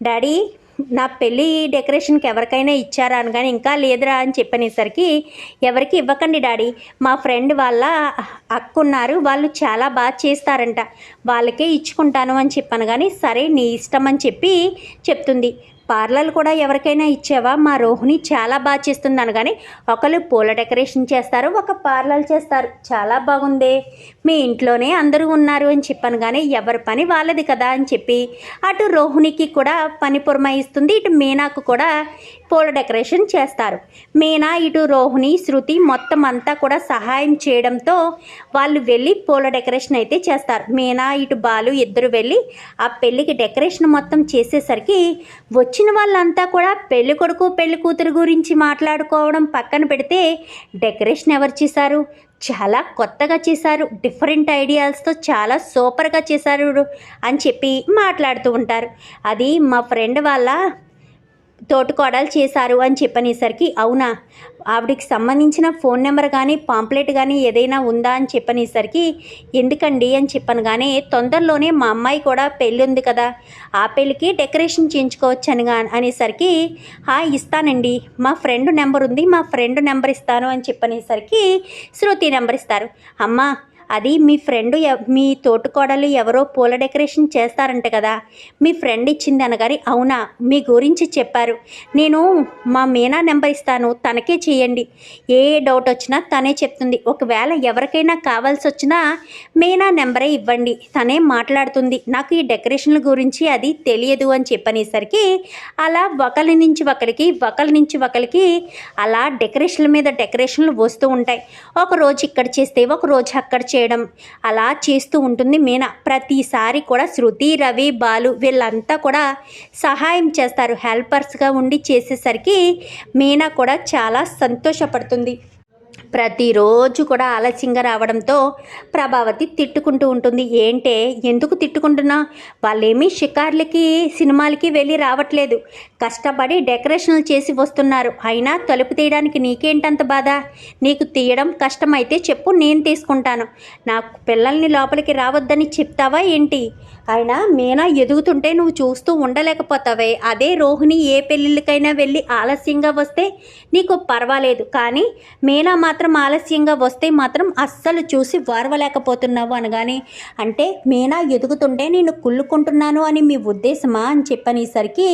Daddy నా పెళ్ళి డెకరేషన్కి ఎవరికైనా ఇచ్చారా అని కానీ ఇంకా లేదురా అని చెప్పనేసరికి ఎవరికి ఇవ్వకండి డాడీ. మా ఫ్రెండ్ వాళ్ళ అక్కున్నారు వాళ్ళు చాలా బాగా చేస్తారంట. వాళ్ళకే ఇచ్చుకుంటాను అని చెప్పాను కానీ సరే నీ ఇష్టం అని చెప్పి చెప్తుంది. పార్లర్ కూడా ఎవరికైనా ఇచ్చావా? మా రోహిణి చాలా బాగా చేస్తుంది అనగానే ఒకళ్ళు పూల డెకరేషన్ చేస్తారు ఒక పార్లర్ చేస్తారు. చాలా బాగుంది. మీ ఇంట్లోనే అందరూ ఉన్నారు అని చెప్పాను కానీ ఎవరి పని వాళ్ళది కదా అని చెప్పి. అటు రోహిణికి కూడా పని పురమాయిస్తుంది ఇటు మీనాకు కూడా పూల డెకరేషన్ చేస్తారు. మీనా ఇటు రోహిణి శృతి మొత్తం అంతా కూడా సహాయం చేయడంతో వాళ్ళు వెళ్ళి పూల డెకరేషన్ అయితే చేస్తారు. మీనా ఇటు బాలు ఇద్దరు వెళ్ళి ఆ పెళ్ళికి డెకరేషన్ మొత్తం చేసేసరికి వచ్చిన వాళ్ళంతా కూడా పెళ్ళి కొడుకు పెళ్ళి కూతురు గురించి మాట్లాడుకోవడం పక్కన పెడితే డెకరేషన్ ఎవరు చేశారు? చాలా కొత్తగా చేశారు. డిఫరెంట్ ఐడియాస్తో చాలా సూపర్గా చేశారు అని చెప్పి మాట్లాడుతూ ఉంటారు. అది మా ఫ్రెండ్ వాళ్ళ తోటికోడలు చేశారు అని చెప్పనేసరికి అవునా? ఆవిడకి సంబంధించిన ఫోన్ నెంబర్ కానీ పాంప్లెట్ కానీ ఏదైనా ఉందా అని చెప్పనేసరికి ఎందుకండి అని చెప్పను కానీ తొందరలోనే మా అమ్మాయి కూడా పెళ్ళి ఉంది కదా ఆ పెళ్ళికి డెకరేషన్ చేయించుకోవచ్చు అని అనేసరికి హా ఇస్తానండి. మా ఫ్రెండ్ నెంబర్ ఉంది మా ఫ్రెండ్ నెంబర్ ఇస్తాను అని చెప్పనేసరికి శృతి నెంబర్ ఇస్తారు. అమ్మా అది మీ ఫ్రెండ్ మీ తోటికోడలు ఎవరో పూల డెకరేషన్ చేస్తారంట కదా. మీ ఫ్రెండ్ ఇచ్చింది అనగారి అవునా మీ గురించి చెప్పారు. నేను మా మీనా నెంబర్ ఇస్తాను తనకే చేయండి. ఏ డౌట్ వచ్చినా తనే చెప్తుంది. ఒకవేళ ఎవరికైనా కావాల్సి వచ్చినా మీనా నెంబరే ఇవ్వండి. తనే మాట్లాడుతుంది. నాకు ఈ డెకరేషన్ల గురించి అది తెలియదు అని చెప్పనేసరికి అలా ఒకరి నుంచి ఒకరికి ఒకరి నుంచి ఒకరికి అలా డెకరేషన్ల మీద డెకరేషన్లు వస్తూ ఉంటాయి. ఒక రోజు ఇక్కడ చేస్తే ఒక రోజు అక్కడ చేయడం. అలా చేస్తూ ఉంటుంది మీనా. ప్రతిసారి కూడా శృతి రవి బాలు వీళ్ళంతా కూడా సహాయం చేస్తారు. హెల్పర్స్గా ఉండి చేసేసరికి మీనా కూడా చాలా సంతోషపడుతుంది. ప్రతిరోజు కూడా ఆలస్యంగా రావడంతో ప్రభావతి తిట్టుకుంటూ ఉంటుంది. ఏంటే? ఎందుకు తిట్టుకుంటున్నా? వాళ్ళేమీ షికార్లకి సినిమాలకి వెళ్ళి రావట్లేదు. కష్టపడి డెకరేషన్లు చేసి వస్తున్నారు. అయినా తలుపు తీయడానికి నీకేంటంత బాధ? నీకు తీయడం కష్టమైతే చెప్పు నేను తీసుకుంటాను. నాకు పిల్లల్ని లోపలికి రావద్దని చెప్తావా ఏంటి? అయినా మీనా ఎదుగుతుంటే నువ్వు చూస్తూ ఉండలేకపోతావే. అదే రోహిణి ఏ పెళ్ళిళ్ళకైనా వెళ్ళి ఆలస్యంగా వస్తే నీకు పర్వాలేదు. కానీ మీనా మాత్రం ఆలస్యంగా వస్తే మాత్రం అస్సలు చూసి వారవలేకపోతున్నావు అనగానే అంటే మీనా ఎదుగుతుంటే నేను కుళ్ళుకుంటున్నాను అని మీ ఉద్దేశమా అని చెప్పనేసరికి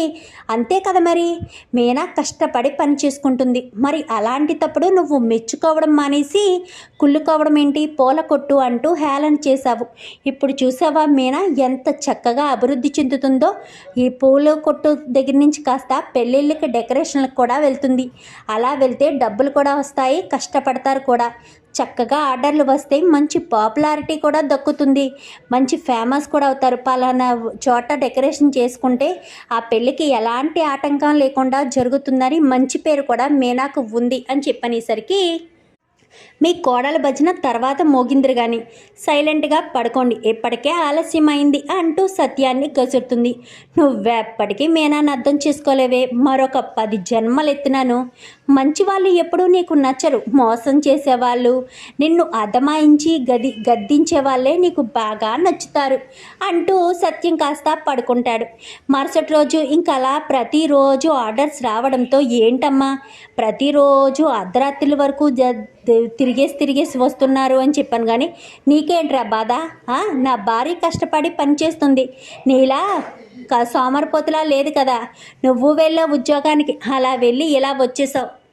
అంతే కదా మరి. మీనా కష్టపడి పని చేసుకుంటుంది. మరి అలాంటి తప్పుడు నువ్వు మెచ్చుకోవడం మానేసి కుళ్ళుకోవడం ఏంటి? పూల కొట్టు అంటూ హేళన చేశావు. ఇప్పుడు చూసావా మీనా ఎంత ఎంత చక్కగా అభివృద్ధి చెందుతుందో ఈ పూల కొట్టు దగ్గర నుంచి కాస్త పెళ్ళిళ్ళకి డెకరేషన్లకు కూడా వెళ్తుంది. అలా వెళ్తే డబ్బులు కూడా వస్తాయి కష్టపడతారు కూడా. చక్కగా ఆర్డర్లు వస్తే మంచి పాపులారిటీ కూడా దక్కుతుంది. మంచి ఫేమస్ కూడా అవుతారు. పలానా చోట డెకరేషన్ చేసుకుంటే ఆ పెళ్ళికి ఎలాంటి ఆటంకం లేకుండా జరుగుతుందని మంచి పేరు కూడా మీనాకు ఉంది అని చెప్పనేసరికి మీ కోడల భజన తర్వాత మోగిందరు కానీ సైలెంట్గా పడుకోండి. ఎప్పటికే ఆలస్యమైంది అంటూ సత్యాన్ని కసురుతుంది. నువ్వెప్పటికీ మేనాన్ని అర్థం చేసుకోలేవే. మరొక పది జన్మలు ఎత్తినాను మంచి వాళ్ళు ఎప్పుడూ నీకు నచ్చరు. మోసం చేసేవాళ్ళు. నిన్ను అదమాయించి గది గద్దించే వాళ్ళే నీకు బాగా నచ్చుతారు అంటూ సత్యం కాస్త పడుకుంటాడు. మరుసటి రోజు ఇంకలా అలా ప్రతిరోజు ఆర్డర్స్ రావడంతో ఏంటమ్మా? ప్రతిరోజు అర్ధరాత్రుల వరకు తిరిగేసి తిరిగేసి వస్తున్నారు అని చెప్పాను కానీ నీకేంట్రా బాధ? నా భార్య కష్టపడి పనిచేస్తుంది నీలా క- సోమరిపోతులా లేదు కదా. నువ్వు వెళ్ళావు ఉద్యోగానికి అలా వెళ్ళి ఇలా వచ్చేసావు.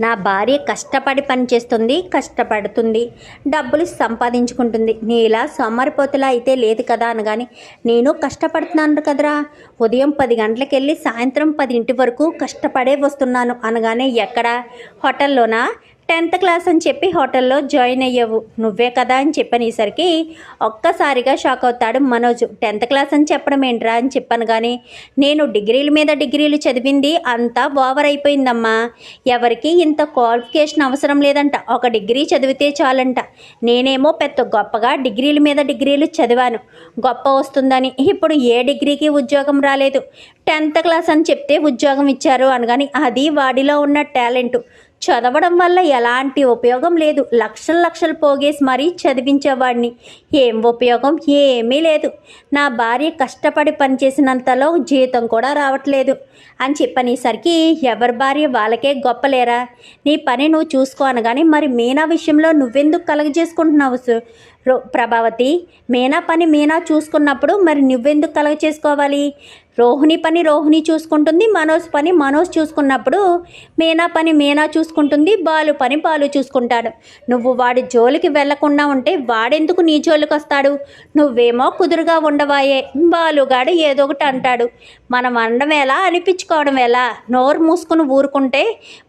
నా భార్య కష్టపడి పనిచేస్తుంది కష్టపడుతుంది డబ్బులు సంపాదించుకుంటుంది. నీలా సోమరిపోతులా అయితే లేదు కదా అనగాని నేను కష్టపడుతున్నాను కదరా. ఉదయం పది గంటలకు వెళ్ళి సాయంత్రం పదింటి వరకు కష్టపడే వస్తున్నాను అనగానే ఎక్కడ? హోటల్లోనా? టెన్త్ క్లాస్ అని చెప్పి హోటల్లో జాయిన్ అయ్యావు. నువ్వే కదా అని చెప్పనేసరికి ఒక్కసారిగా షాక్ అవుతాడు మనోజ్. టెన్త్ క్లాస్ అని చెప్పడం ఏంట్రా అని చెప్పాను కానీ నేను డిగ్రీల మీద డిగ్రీలు చదివింది అంతా ఓవర్ అయిపోయిందమ్మా. ఎవరికి ఇంత క్వాలిఫికేషన్ అవసరం లేదంట. ఒక డిగ్రీ చదివితే చాలంట. నేనేమో పెద్ద గొప్పగా డిగ్రీల మీద డిగ్రీలు చదివాను. గొప్ప వస్తుందని. ఇప్పుడు ఏ డిగ్రీకి ఉద్యోగం రాలేదు. టెన్త్ క్లాస్ అని చెప్తే ఉద్యోగం ఇచ్చారు అనగాని అది వాడిలో ఉన్న టాలెంట్. చదవడం వల్ల ఎలాంటి ఉపయోగం లేదు. లక్షలు లక్షలు పోగేసి మరీ చదివించేవాడిని. ఏం ఉపయోగం? ఏమీ లేదు. నా భార్య కష్టపడి పనిచేసినంతలో జీతం కూడా రావట్లేదు. అని చెప్పనేసరికి ఎవరి భార్య వాళ్ళకే గొప్పలేరా? నీ పని నువ్వు చూసుకో అనగానే మరి మీనా విషయంలో నువ్వెందుకు కలగజేసుకుంటున్నావు ప్రభావతి మీనా పని మీనా చూసుకున్నప్పుడు మరి నువ్వెందుకు కలగ చేసుకోవాలి? రోహిణి పని రోహిణి చూసుకుంటుంది మనోజ్ పని మనోజ్ చూసుకున్నప్పుడు మీనా పని మీనా చూసుకుంటుంది బాలు పని బాలు చూసుకుంటాడు. నువ్వు వాడి జోలికి వెళ్ళకుండా ఉంటే వాడెందుకు నీ జోలికి వస్తాడు నువ్వేమో కుదురుగా ఉండవాయే బాలుగాడు ఏదో ఒకటి అంటాడు. మనం అనడం ఎలా? అనిపించుకోవడం ఎలా? నోరు మూసుకుని ఊరుకుంటే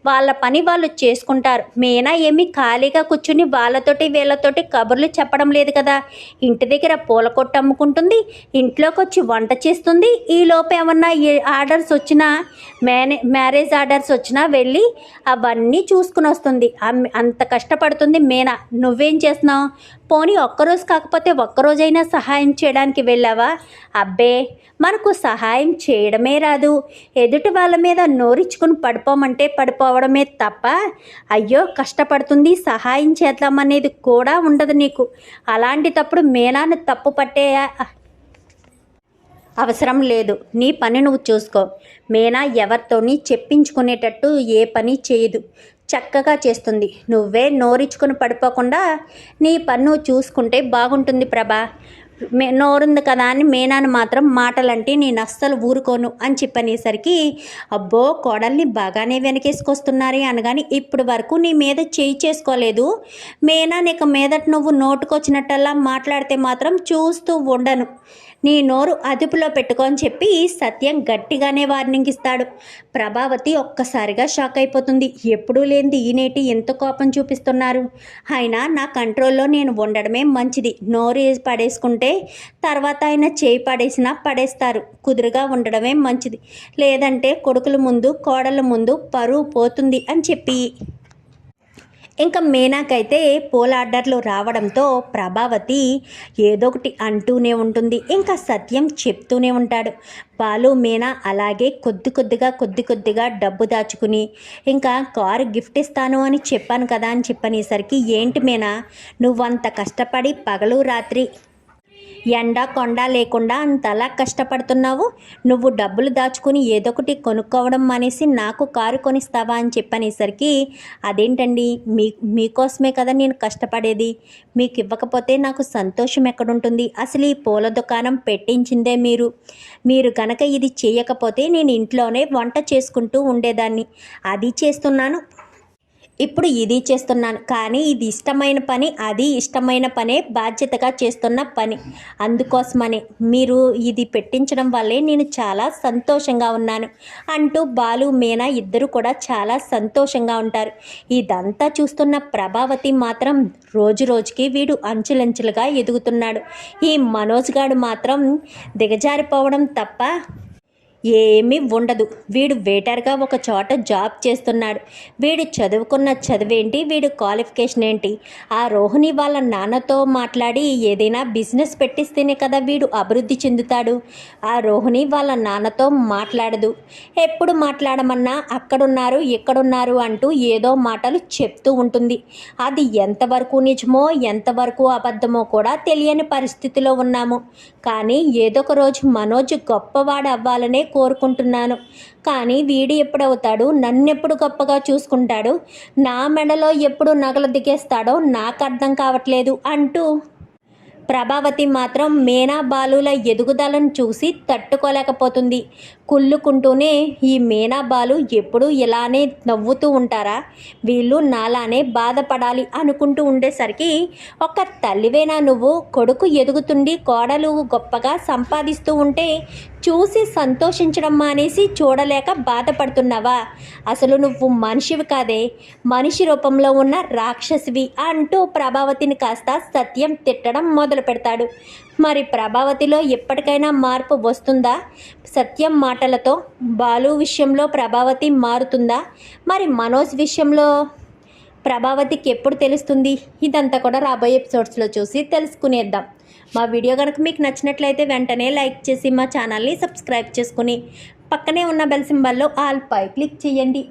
వాళ్ళ పని వాళ్ళు చేసుకుంటారు. మీనా ఏమి ఖాళీగా కూర్చుని వాళ్ళతోటి వీళ్ళతోటి కబుర్లు చెప్పడం లేదు కదా. ఇంటి దగ్గర పూల కొట్టు అమ్ముకుంటుంది ఇంట్లోకి వచ్చి వంట చేస్తుంది. ఈ లోపు ఏమన్నా ఏ ఆర్డర్స్ వచ్చినా మేనే మ్యారేజ్ ఆర్డర్స్ వచ్చినా వెళ్ళి అవన్నీ చూసుకుని వస్తుంది. అంత కష్టపడుతుంది మీనా. నువ్వేం చేస్తున్నావు? పోనీ ఒక్కరోజు కాకపోతే ఒక్కరోజైనా సహాయం చేయడానికి వెళ్ళావా? అబ్బే మనకు సహాయం చేయడమే రాదు. ఎదుటి వాళ్ళ మీద నోరిచ్చుకుని పడిపోమంటే పడిపోవడమే తప్ప అయ్యో కష్టపడుతుంది సహాయం చేద్దామనేది కూడా ఉండదు నీకు. అలాంటి తప్పుడు మేనాన్ని తప్పు పట్టే అవసరం లేదు. నీ పని నువ్వు చూసుకో. మీనా ఎవరితోని చెప్పించుకునేటట్టు ఏ పని చేయదు. చక్కగా చేస్తుంది. నువ్వే నోరిచ్చుకుని పడిపోకుండా నీ పని నువ్వు చూసుకుంటే బాగుంటుంది ప్రభా. మే నోరుంది కదా అని మేనాను మాత్రం మాటలంటే నేను అస్సలు ఊరుకోను అని చెప్పనేసరికి అబ్బో కోడల్ని బాగానే వెనకేసుకొస్తున్నారే అనగాని ఇప్పటి వరకు నీ మీద చేయి చేసుకోలేదు. మేనా నీకు మీదట నువ్వు నోటుకొచ్చినట్టల్లా మాట్లాడితే మాత్రం చూస్తూ ఉండను. నీ నోరు అదుపులో పెట్టుకొని చెప్పి సత్యం గట్టిగానే వార్నింగ్ ఇస్తాడు. ప్రభావతి ఒక్కసారిగా షాక్ అయిపోతుంది. ఎప్పుడూ లేనిది ఈనేటి ఎంత కోపం చూపిస్తున్నారు? అయినా నా కంట్రోల్లో నేను ఉండడమే మంచిది. నోరు పడేసుకుంటే తర్వాత ఆయన చేయి పడేసినా పడేస్తారు. కుదురుగా ఉండడమే మంచిది. లేదంటే కొడుకుల ముందు కోడల ముందు పరువు పోతుంది అని చెప్పి ఇంకా మేనాకైతే పోల్ ఆర్డర్లు రావడంతో ప్రభావతి ఏదో ఒకటి అంటూనే ఉంటుంది. ఇంకా సత్యం చెప్తూనే ఉంటాడు. బాలు మీనా అలాగే కొద్ది కొద్దిగా కొద్ది కొద్దిగా డబ్బు దాచుకుని ఇంకా కారు గిఫ్ట్ ఇస్తాను అని చెప్పాను కదా అని చెప్పనేసరికి ఏంటి మీనా నువ్వంత కష్టపడి పగలు రాత్రి ఎండ కొండ లేకుండా అంతలా కష్టపడుతున్నావు? నువ్వు డబ్బులు దాచుకుని ఏదో ఒకటి కొనుక్కోవడం మానేసి నాకు కారు కొనిస్తావా అని చెప్పనేసరికి అదేంటండి? మీ మీకోసమే కదా నేను కష్టపడేది? మీకు ఇవ్వకపోతే నాకు సంతోషం ఎక్కడుంటుంది? అసలు ఈ పూల దుకాణం పెట్టించిందే మీరు. మీరు గనక ఇది చేయకపోతే నేను ఇంట్లోనే వంట చేసుకుంటూ ఉండేదాన్ని. అది చేస్తున్నాను. ఇప్పుడు ఇది చేస్తున్నాను. కానీ ఇది ఇష్టమైన పని అది ఇష్టమైన పనే బాధ్యతగా చేస్తున్న పని. అందుకోసమని మీరు ఇది పెట్టించడం వల్లే నేను చాలా సంతోషంగా ఉన్నాను అంటూ బాలు మీనా ఇద్దరు కూడా చాలా సంతోషంగా ఉంటారు. ఇదంతా చూస్తున్న ప్రభావతి మాత్రం రోజు రోజుకి వీడు అంచులంచులుగా ఎదుగుతున్నాడు. ఈ మనోజ్ గాడు మాత్రం దిగజారిపోవడం తప్ప ఏమీ ఉండదు. వీడు వేటర్గా ఒక చోట జాబ్ చేస్తున్నాడు. వీడు చదువుకున్న చదువేంటి? వీడు క్వాలిఫికేషన్ ఏంటి? ఆ రోహిణి వాళ్ళ నాన్నతో మాట్లాడి ఏదైనా బిజినెస్ పెట్టిస్తేనే కదా వీడు అభివృద్ధి చెందుతాడు. ఆ రోహిణి వాళ్ళ నాన్నతో మాట్లాడదు. ఎప్పుడు మాట్లాడమన్నా అక్కడున్నారు ఇక్కడున్నారు అంటూ ఏదో మాటలు చెప్తూ ఉంటుంది. అది ఎంతవరకు నిజమో ఎంతవరకు అబద్ధమో కూడా తెలియని పరిస్థితిలో ఉన్నాము. కానీ ఏదో ఒక రోజు మనోజ్ గొప్పవాడు అవ్వాలనే కోరుకుంటున్నాను. కానీ వీడు ఎప్పుడవుతాడు? నన్నెప్పుడు గొప్పగా చూసుకుంటాడు? నా మెడలో ఎప్పుడు నగలు దిగేస్తాడో నాకు అర్థం కావట్లేదు అంటూ. ప్రభావతి మాత్రం మేనా బాలుల ఎదుగుదలను చూసి తట్టుకోలేకపోతుంది. కుళ్ళుకుంటూనే ఈ మీనాబాలు ఎప్పుడూ ఇలానే నవ్వుతూ ఉంటారా? వీళ్ళు నాలానే బాధపడాలి అనుకుంటూ ఉండేసరికి ఒక తల్లివేనా నువ్వు? కొడుకు ఎదుగుతుండి కోడలు గొప్పగా సంపాదిస్తూ ఉంటే చూసి సంతోషించడం మానేసి చూడలేక బాధపడుతున్నావా? అసలు నువ్వు మనిషివి కాదే. మనిషి రూపంలో ఉన్న రాక్షసివి అంటూ ప్రభావతిని కాస్త సత్యం తిట్టడం మొదలు పెడతాడు మరి ప్రభావతిలో ఎప్పటికైనా మార్పు వస్తుందా? సత్యం మాటలతో బాలు విషయంలో ప్రభావతి మారుతుందా? మరి మనోజ్ విషయంలో ప్రభావతికి ఎప్పుడు తెలుస్తుంది? ఇదంతా కూడా రాబోయే ఎపిసోడ్స్లో చూసి తెలుసుకునేద్దాం. మా వీడియో కనుక మీకు నచ్చినట్లయితే వెంటనే లైక్ చేసి మా ఛానల్ని సబ్స్క్రైబ్ చేసుకుని పక్కనే ఉన్న బెల్ సింబల్లో ఆల్ పై క్లిక్ చేయండి.